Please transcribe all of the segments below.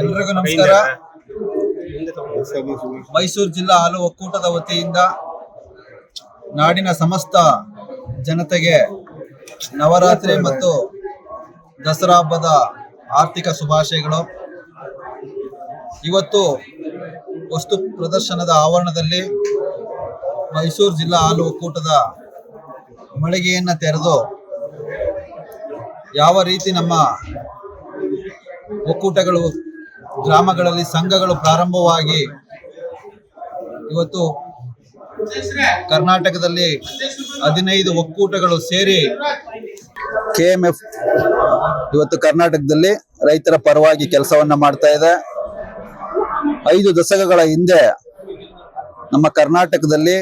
ಎಲ್ರಿಗೂ ನಮಸ್ಕಾರ. ಮೈಸೂರು ಜಿಲ್ಲಾ ಹಾಲು ಒಕ್ಕೂಟದ ವತಿಯಿಂದ ನಾಡಿನ ಸಮಸ್ತ ಜನತೆಗೆ ನವರಾತ್ರಿ ಮತ್ತು ದಸರಾ ಹಬ್ಬದ ಆರ್ಥಿಕ ಶುಭಾಶಯಗಳು. ಇವತ್ತು ವಸ್ತು ಪ್ರದರ್ಶನದ ಆವರಣದಲ್ಲಿ ಮೈಸೂರು ಜಿಲ್ಲಾ ಹಾಲು ಒಕ್ಕೂಟದ ಮಳಿಗೆಯನ್ನು ತೆರೆದು ಯಾವ ರೀತಿ ನಮ್ಮ ಒಕ್ಕೂಟಗಳು, ಗ್ರಾಮಗಳಲ್ಲಿ ಸಂಘಗಳು ಪ್ರಾರಂಭವಾಗಿ ಇವತ್ತು ಕರ್ನಾಟಕದಲ್ಲಿ ಹದಿನೈದು ಒಕ್ಕೂಟಗಳು ಸೇರಿ ಕೆ ಎಂ ಎಫ್ ಇವತ್ತು ಕರ್ನಾಟಕದಲ್ಲಿ ರೈತರ ಪರವಾಗಿ ಕೆಲಸವನ್ನ ಮಾಡ್ತಾ ಇದೆ. ಐದು ದಶಕಗಳ ಹಿಂದೆ ನಮ್ಮ ಕರ್ನಾಟಕದಲ್ಲಿ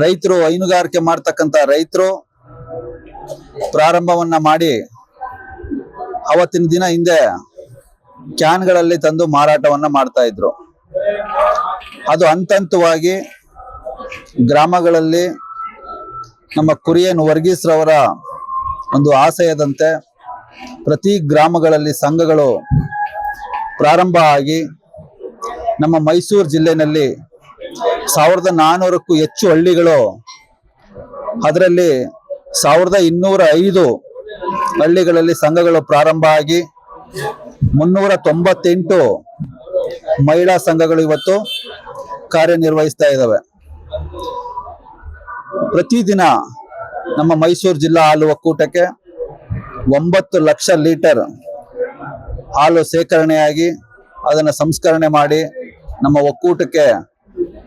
ರೈತರು ಹೈನುಗಾರಿಕೆ ಮಾಡ್ತಕ್ಕಂಥ ರೈತರು ಪ್ರಾರಂಭವನ್ನ ಮಾಡಿ ಅವತ್ತಿನ ದಿನ ಹಿಂದೆ ಕ್ಯಾನ್ಗಳಲ್ಲಿ ತಂದು ಮಾರಾಟವನ್ನ ಮಾಡ್ತಾ ಇದ್ರು. ಅದು ಹಂತ ಹಂತವಾಗಿ ಗ್ರಾಮಗಳಲ್ಲಿ ನಮ್ಮ ಕುರಿಯನ್ ವರ್ಗೀಸ್ರವರ ಒಂದು ಆಶಯದಂತೆ ಪ್ರತಿ ಗ್ರಾಮಗಳಲ್ಲಿ ಸಂಘಗಳು ಪ್ರಾರಂಭ ಆಗಿ ನಮ್ಮ ಮೈಸೂರು ಜಿಲ್ಲೆಯಲ್ಲಿ ಸಾವಿರದ ನಾನ್ನೂರಕ್ಕೂ ಹೆಚ್ಚು ಹಳ್ಳಿಗಳು ಅದರಲ್ಲಿ ಸಾವಿರದ ಇನ್ನೂರ ಐದು ಹಳ್ಳಿಗಳಲ್ಲಿ ಸಂಘಗಳು ಪ್ರಾರಂಭ ಆಗಿ ಮುನ್ನೂರ ತೊಂಬತ್ತೆಂಟು ಮಹಿಳಾ ಸಂಘಗಳು ಇವತ್ತು ಕಾರ್ಯನಿರ್ವಹಿಸ್ತಾ ಇದ್ದಾವೆ. ಪ್ರತಿದಿನ ನಮ್ಮ ಮೈಸೂರು ಜಿಲ್ಲಾ ಹಾಲು ಒಕ್ಕೂಟಕ್ಕೆ ಒಂಬತ್ತು ಲಕ್ಷ ಲೀಟರ್ ಹಾಲು ಸೇಕರಣೆಯಾಗಿ ಅದನ್ನು ಸಂಸ್ಕರಣೆ ಮಾಡಿ ನಮ್ಮ ಒಕ್ಕೂಟಕ್ಕೆ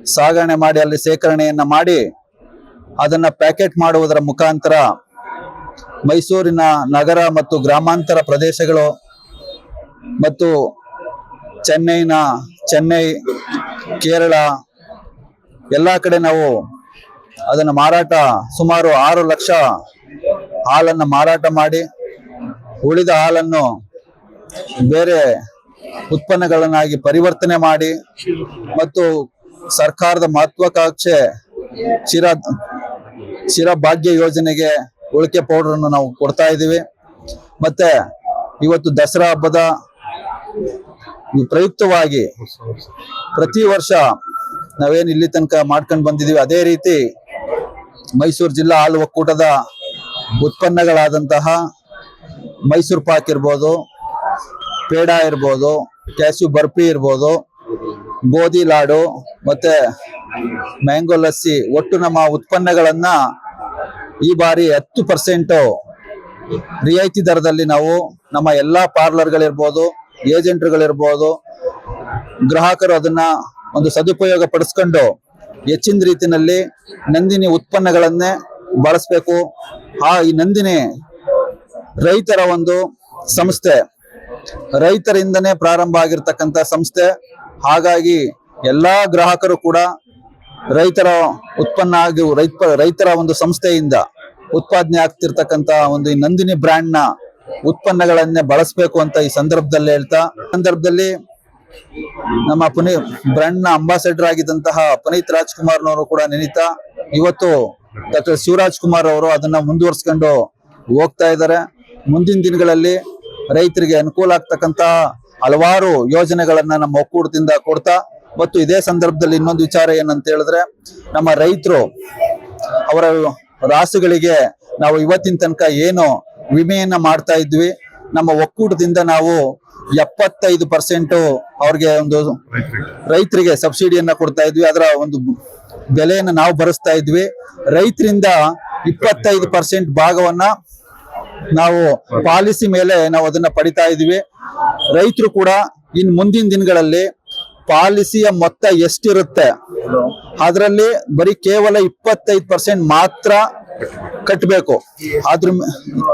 ಸಾಗಣೆ ಮಾಡಿ ಅಲ್ಲಿ ಶೇಖರಣೆಯನ್ನು ಮಾಡಿ ಅದನ್ನು ಪ್ಯಾಕೆಟ್ ಮಾಡುವುದರ ಮುಖಾಂತರ ಮೈಸೂರಿನ ನಗರ ಮತ್ತು ಗ್ರಾಮಾಂತರ ಪ್ರದೇಶಗಳು ಮತ್ತು ಚೆನ್ನೈನ ಚೆನ್ನೈ, ಕೇರಳ ಎಲ್ಲ ಕಡೆ ನಾವು ಅದನ್ನು ಮಾರಾಟ ಸುಮಾರು ಆರು ಲಕ್ಷ ಹಾಲನ್ನು ಮಾರಾಟ ಮಾಡಿ ಉಳಿದ ಹಾಲನ್ನು ಬೇರೆ ಉತ್ಪನ್ನಗಳನ್ನಾಗಿ ಪರಿವರ್ತನೆ ಮಾಡಿ ಮತ್ತು ಸರ್ಕಾರದ ಮಹತ್ವಾಕಾಂಕ್ಷೆ ಚಿರ ಚಿರಭಾಗ್ಯ ಯೋಜನೆಗೆ ಉಳಿಕೆ ಪೌಡರ್ ಅನ್ನು ನಾವು ಕೊಡ್ತಾ ಇದ್ದೀವಿ. ಮತ್ತೆ ಇವತ್ತು ದಸರಾ ಹಬ್ಬದ ಪ್ರಯುಕ್ತವಾಗಿ ಪ್ರತಿ ವರ್ಷ ನಾವೇನು ಇಲ್ಲಿ ತನಕ ಮಾಡ್ಕೊಂಡು ಬಂದಿದೀವಿ, ಅದೇ ರೀತಿ ಮೈಸೂರು ಜಿಲ್ಲಾ ಹಾಲು ಒಕ್ಕೂಟದ ಉತ್ಪನ್ನಗಳಾದಂತಹ ಮೈಸೂರು ಪಾಕ್ ಇರ್ಬೋದು ಪೇಡ ಇರ್ಬೋದು ಕ್ಯಾಶ್ಯೂ ಬರ್ಫಿ ಇರ್ಬೋದು, ಗೋಧಿ ಲಾಡು, ಮತ್ತೆ ಮ್ಯಾಂಗೋ ಲಸ್ಸಿ, ಒಟ್ಟು ನಮ್ಮ ಉತ್ಪನ್ನಗಳನ್ನ ಈ ಬಾರಿ ಹತ್ತು ಪರ್ಸೆಂಟ್ ರಿಯಾಯಿತಿ ದರದಲ್ಲಿ ನಾವು ನಮ್ಮ ಎಲ್ಲಾ ಪಾರ್ಲರ್ಗಳಿರ್ಬೋದು ಏಜೆಂಟ್ರುಗಳಿರ್ಬೋದು ಗ್ರಾಹಕರು ಅದನ್ನ ಒಂದು ಸದುಪಯೋಗ ಪಡಿಸ್ಕೊಂಡು ಹೆಚ್ಚಿನ ರೀತಿಯಲ್ಲಿ ನಂದಿನಿ ಉತ್ಪನ್ನಗಳನ್ನೇ ಬಳಸಬೇಕು. ಆ ಈ ನಂದಿನಿ ರೈತರ ಒಂದು ಸಂಸ್ಥೆ ರೈತರಿಂದನೇ ಪ್ರಾರಂಭ ಆಗಿರ್ತಕ್ಕಂಥ ಸಂಸ್ಥೆ. ಹಾಗಾಗಿ ಎಲ್ಲ ಗ್ರಾಹಕರು ಕೂಡ ರೈತರ ಉತ್ಪನ್ನ ಆಗಿ ರೈತ, ರೈತರ ಒಂದು ಸಂಸ್ಥೆಯಿಂದ ಉತ್ಪಾದನೆ ಆಗ್ತಿರ್ತಕ್ಕಂತ ಒಂದು ಈ ನಂದಿನಿ ಬ್ರ್ಯಾಂಡ್ನ ಉತ್ಪನ್ನಗಳನ್ನೇ ಬಳಸಬೇಕು ಅಂತ ಈ ಸಂದರ್ಭದಲ್ಲಿ ಹೇಳ್ತಾ ಸಂದರ್ಭದಲ್ಲಿ ನಮ್ಮ ಪುನಿ ಬ್ರ್ಯಾಂಡ್ನ ಅಂಬಾಸಡರ್ ಆಗಿದ್ದಂತಹ ಪುನೀತ್ ರಾಜ್ಕುಮಾರ್ನವರು ಕೂಡ ನೆನೀತಾ, ಇವತ್ತು ಡಾಕ್ಟರ್ ಶಿವರಾಜ್ ಕುಮಾರ್ ಅವರು ಅದನ್ನ ಮುಂದುವರ್ಸ್ಕೊಂಡು ಹೋಗ್ತಾ ಇದ್ದಾರೆ. ಮುಂದಿನ ದಿನಗಳಲ್ಲಿ ರೈತರಿಗೆ ಅನುಕೂಲ ಆಗ್ತಕ್ಕಂತ ಹಲವಾರು ಯೋಜನೆಗಳನ್ನ ನಮ್ಮ ಒಕ್ಕೂಟದಿಂದ ಕೊಡ್ತಾ, ಮತ್ತು ಇದೇ ಸಂದರ್ಭದಲ್ಲಿ ಇನ್ನೊಂದು ವಿಚಾರ ಏನಂತ ಹೇಳಿದ್ರೆ, ನಮ್ಮ ರೈತರು ಅವರ ರಾಸುಗಳಿಗೆ ನಾವು ಇವತ್ತಿನ ತನಕ ಏನು ವಿಮೆಯನ್ನ ಮಾಡ್ತಾ ಇದ್ವಿ. ನಮ್ಮ ಒಕ್ಕೂಟದಿಂದ ನಾವು ಎಪ್ಪತ್ತೈದು ಪರ್ಸೆಂಟ್ ಅವ್ರಿಗೆ ಒಂದು ರೈತರಿಗೆ ಸಬ್ಸಿಡಿಯನ್ನ ಕೊಡ್ತಾ ಇದ್ವಿ. ಅದರ ಒಂದು ಬೆಲೆಯನ್ನು ನಾವು ಭರಿಸ್ತಾ ಇದ್ವಿ. ರೈತರಿಂದ ಇಪ್ಪತ್ತೈದು ಪರ್ಸೆಂಟ್ ಭಾಗವನ್ನ ನಾವು ಪಾಲಿಸಿ ಮೇಲೆ ನಾವು ಅದನ್ನ ಪಡಿತಾ ಇದೀವಿ ರೈತರು ಕೂಡ ಇನ್ ಮುಂದಿನ ದಿನಗಳಲ್ಲಿ ಪಾಲಿಸಿಯ ಮೊತ್ತ ಎಷ್ಟಿರುತ್ತೆ? ಅದರಲ್ಲಿ ಬರೀ ಕೇವಲ ಇಪ್ಪತ್ತೈದು ಪರ್ಸೆಂಟ್ ಮಾತ್ರ ಕಟ್ಟಬೇಕು ಅದ್ರ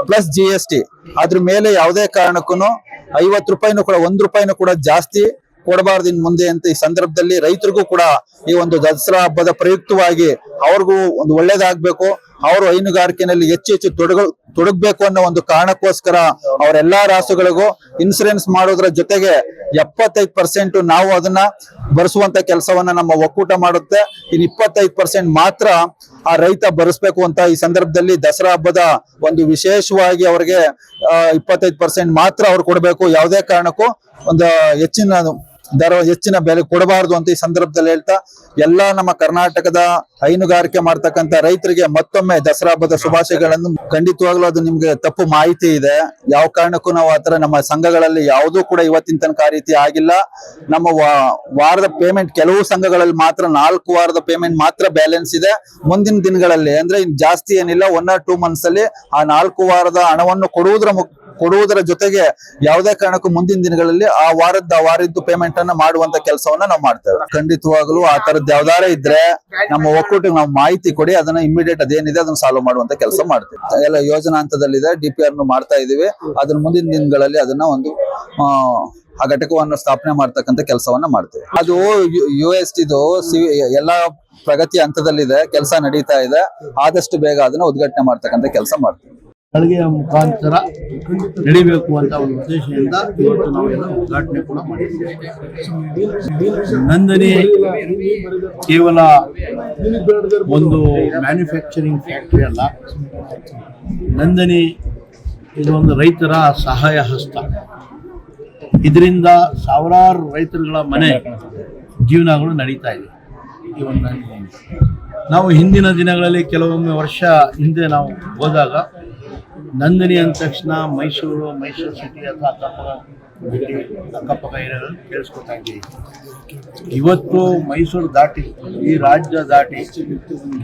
ಪ್ಲಸ್ ಜಿ ಎಸ್ ಟಿ ಅದ್ರ ಮೇಲೆ ಯಾವುದೇ ಕಾರಣಕ್ಕೂ ಐವತ್ತು ರೂಪಾಯಿನೂ ಕೂಡ, ಒಂದು ರೂಪಾಯಿನೂ ಕೂಡ ಜಾಸ್ತಿ ಕೊಡಬಾರ್ದು ಇನ್ ಮುಂದೆ ಅಂತ ಈ ಸಂದರ್ಭದಲ್ಲಿ ರೈತರಿಗೂ ಕೂಡ ಈ ಒಂದು ದಸರಾ ಹಬ್ಬದ ಪ್ರಯುಕ್ತವಾಗಿ ಅವ್ರಿಗೂ ಒಂದು ಒಳ್ಳೇದಾಗ್ಬೇಕು. ಅವರು ಹೈನುಗಾರಿಕೆನಲ್ಲಿ ಹೆಚ್ಚು ಹೆಚ್ಚು ತೊಡಗ, ತೊಡಗಬೇಕು ಅನ್ನೋ ಒಂದು ಕಾರಣಕ್ಕೋಸ್ಕರ ಅವರೆಲ್ಲಾ ರಾಸುಗಳಿಗೂ ಇನ್ಸೂರೆನ್ಸ್ ಮಾಡೋದ್ರ ಜೊತೆಗೆ ಎಪ್ಪತ್ತೈದು ಪರ್ಸೆಂಟ್ ನಾವು ಅದನ್ನ ಬರೆಸುವಂತ ಕೆಲಸವನ್ನ ನಮ್ಮ ಒಕ್ಕೂಟ ಮಾಡುತ್ತೆ. ಇನ್ ಇಪ್ಪತ್ತೈದು ಪರ್ಸೆಂಟ್ ಮಾತ್ರ ಆ ರೈತ ಬರೆಸ್ಬೇಕು ಅಂತ ಈ ಸಂದರ್ಭದಲ್ಲಿ ದಸರಾ ಹಬ್ಬದ ಒಂದು ವಿಶೇಷವಾಗಿ ಅವ್ರಿಗೆ ಇಪ್ಪತ್ತೈದು ಪರ್ಸೆಂಟ್ ಮಾತ್ರ ಅವ್ರು ಕೊಡಬೇಕು. ಯಾವುದೇ ಕಾರಣಕ್ಕೂ ಒಂದು ಹೆಚ್ಚಿನ ದರ ಹೆಚ್ಚಿನ ಬೆಲೆ ಕೊಡಬಾರದು ಅಂತ ಈ ಸಂದರ್ಭದಲ್ಲಿ ಹೇಳ್ತಾ, ಎಲ್ಲಾ ನಮ್ಮ ಕರ್ನಾಟಕದ ಹೈನುಗಾರಿಕೆ ಮಾಡ್ತಕ್ಕಂತ ರೈತರಿಗೆ ಮತ್ತೊಮ್ಮೆ ದಸರಾ ಹಬ್ಬದ ಶುಭಾಶಯಗಳನ್ನು. ಖಂಡಿತವಾಗ್ಲೂ ಅದು ನಿಮ್ಗೆ ತಪ್ಪು ಮಾಹಿತಿ ಇದೆ. ಯಾವ ಕಾರಣಕ್ಕೂ ನಾವು ಆತರ ನಮ್ಮ ಸಂಘಗಳಲ್ಲಿ ಯಾವುದೂ ಕೂಡ ಇವತ್ತಿನ ತನಕ ಆ ರೀತಿ ಆಗಿಲ್ಲ. ನಮ್ಮ ವಾರದ ಪೇಮೆಂಟ್ ಕೆಲವು ಸಂಘಗಳಲ್ಲಿ ಮಾತ್ರ ನಾಲ್ಕು ವಾರದ ಪೇಮೆಂಟ್ ಮಾತ್ರ ಬ್ಯಾಲೆನ್ಸ್ ಇದೆ. ಮುಂದಿನ ದಿನಗಳಲ್ಲಿ ಅಂದ್ರೆ ಜಾಸ್ತಿ ಏನಿಲ್ಲ ಒನ್ ಆರ್ ಟೂ ಮಂತ್ಸ್ ಅಲ್ಲಿ ಆ ನಾಲ್ಕು ವಾರದ ಹಣವನ್ನು ಕೊಡುವುದರ ಕೊಡುವುದರ ಜೊತೆಗೆ ಯಾವುದೇ ಕಾರಣಕ್ಕೂ ಮುಂದಿನ ದಿನಗಳಲ್ಲಿ ಆ ವಾರದ ವಾರದ್ದು ಪೇಮೆಂಟ್ ಅನ್ನ ಮಾಡುವಂತ ಕೆಲಸವನ್ನ ನಾವು ಮಾಡ್ತೇವೆ. ಖಂಡಿತವಾಗಲೂ ಆ ತರದ್ ಯಾವ್ದಾರ ಇದ್ರೆ ನಮ್ಮ ಒಕ್ಕೂಟಕ್ಕೆ ನಾವು ಮಾಹಿತಿ ಕೊಡಿ ಅದನ್ನ ಇಮಿಡಿಯೇಟ್ ಅದೇನಿದೆ ಅದನ್ನ ಸಾಲ್ವ್ ಮಾಡುವಂತ ಕೆಲಸ ಮಾಡ್ತೇವೆ. ಎಲ್ಲ ಯೋಜನಾ ಹಂತದಲ್ಲಿದೆ ಡಿ ಪಿ ಮಾಡ್ತಾ ಇದೀವಿ. ಅದನ್ನ ಮುಂದಿನ ದಿನಗಳಲ್ಲಿ ಅದನ್ನ ಒಂದು ಆ, ಆ ಘಟಕವನ್ನು ಸ್ಥಾಪನೆ ಮಾಡ್ತಕ್ಕಂತ ಕೆಲಸವನ್ನ ಮಾಡ್ತೇವೆ. ಅದು ಯು ಎಸ್ ಟಿದು ಎಲ್ಲಾ ಪ್ರಗತಿ ಹಂತದಲ್ಲಿದೆ ಕೆಲಸ ನಡೀತಾ ಇದೆ. ಆದಷ್ಟು ಬೇಗ ಅದನ್ನ ಉದ್ಘಾಟನೆ ಮಾಡ್ತಕ್ಕಂತ ಕೆಲಸ ಮಾಡ್ತೀವಿ. ಸಲಿಗೆಯ ಮುಖಾಂತರ ನಡಿಬೇಕು ಅಂತ ಒಂದು ಉದ್ದೇಶದಿಂದ ಇವತ್ತು ನಾವೆಲ್ಲ ಉದ್ಘಾಟನೆ ಕೂಡ ಮಾಡಿದ್ದೇವೆ. ನಂದಿನಿ ಕೇವಲ ಒಂದು ಮ್ಯಾನುಫ್ಯಾಕ್ಚರಿಂಗ್ ಫ್ಯಾಕ್ಟರಿ ಅಲ್ಲ. ನಂದಿನಿ ಇದು ಒಂದು ರೈತರ ಸಹಾಯ ಹಸ್ತ. ಇದರಿಂದ ಸಾವಿರಾರು ರೈತರುಗಳ ಮನೆ ಜೀವನಗಳು ನಡೀತಾ ಇದೆ. ಈ ಒಂದು. ನಾವು ಹಿಂದಿನ ದಿನಗಳಲ್ಲಿ ಕೆಲವೊಮ್ಮೆ ವರ್ಷ ಹಿಂದೆ ನಾವು ಹೋದಾಗ ನಂದಿನಿ ಅಂದ ತಕ್ಷಣ ಮೈಸೂರು ಮೈಸೂರು ಸಿಟಿ ಅಥವಾ ಅಕ್ಕಪಕ್ಕ ಅಕ್ಕಪಕ್ಕ ಏರಿಯಾಗಳಲ್ಲಿ ಕೇಳಿಸ್ಕೊತಾ ಇದ್ದೀವಿ. ಇವತ್ತು ಮೈಸೂರು ದಾಟಿ, ಈ ರಾಜ್ಯ ದಾಟಿ,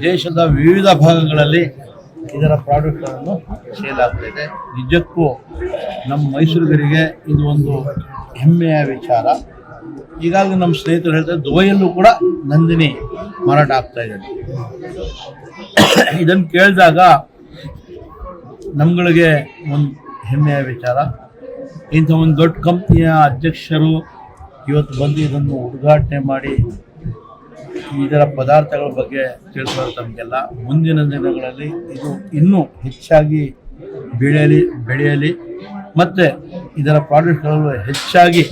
ದೇಶದ ವಿವಿಧ ಭಾಗಗಳಲ್ಲಿ ಇದರ ಪ್ರಾಡಕ್ಟ್ಗಳನ್ನು ಸೇಲ್ ಆಗ್ತಾಯಿದೆ ನಿಜಕ್ಕೂ ನಮ್ಮ ಮೈಸೂರಿಗರಿಗೆ ಇದು ಒಂದು ಹೆಮ್ಮೆಯ ವಿಚಾರ. ಈಗಾಗಲೇ ನಮ್ಮ ಸ್ನೇಹಿತರು ಹೇಳ್ತಾರೆ, ದುಬೈಯಲ್ಲೂ ಕೂಡ ನಂದಿನಿ ಮಾರಾಟ ಆಗ್ತಾ ಇದೆ ಇದನ್ನು ಕೇಳಿದಾಗ ನಮ್ಗಳಿಗೆ ಒಂದು ಹೆಮ್ಮೆಯ ವಿಚಾರ. ಇಂಥ ಒಂದು ದೊಡ್ಡ ಕಂಪ್ನಿಯ ಅಧ್ಯಕ್ಷರು ಇವತ್ತು ಬಂದು ಇದನ್ನು ಉದ್ಘಾಟನೆ ಮಾಡಿ ಇದರ ಪದಾರ್ಥಗಳ ಬಗ್ಗೆ ತಿಳಿಸೋದು ತಮಗೆಲ್ಲ. ಮುಂದಿನ ದಿನಗಳಲ್ಲಿ ಇದು ಇನ್ನೂ ಹೆಚ್ಚಾಗಿ ಬೆಳೆಯಲಿ ಬೆಳೆಯಲಿ ಮತ್ತು ಇದರ ಪ್ರಾಡಕ್ಟ್ಗಳು ಹೆಚ್ಚಾಗಿ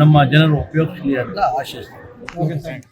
ನಮ್ಮ ಜನರು ಉಪಯೋಗಿಸಲಿ ಅಂತ ಆಶಿಸ್ತೀನಿ.